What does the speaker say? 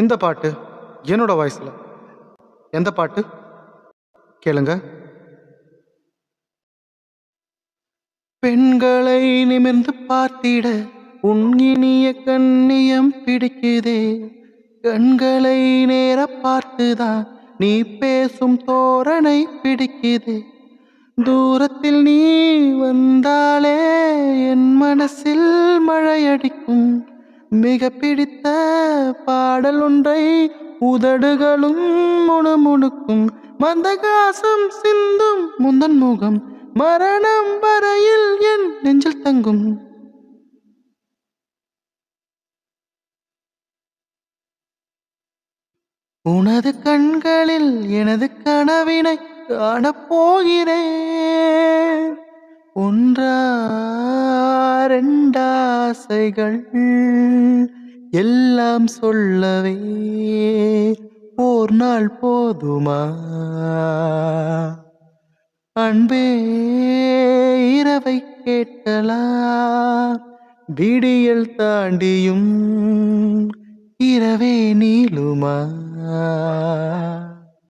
இந்த பாட்டு என்னோட வாய்ஸில். எந்த பாட்டு? கேளுங்க. பெண்களை நிமிர்ந்து பார்த்திட உன் இனிய கண்ணியம் பிடிக்குதே. கண்களை நேர பார்த்துதான் நீ பேசும் தோரணை பிடிக்குதே. தூரத்தில் நீ வந்தாலே என் மனசில் மழையடிக்கும். மிக பிடித்த பாடல் ஒன்றை உதடுகளும் முணுமுணுக்கும். மந்தகாசம் சிந்தும் முந்தன் முகம் மரணம் வரையில் என் நெஞ்சில் தங்கும். உனது கண்களில் எனது கனவினை காணப்போகிறேன். ஒன்றா ரெண்டாசைகள். எல்லாம் சொல்லவே ஓர் நாள் போதுமா? அன்பே இரவை கேட்கலாம் விடியல் தாண்டியும் இரவே நீளுமா?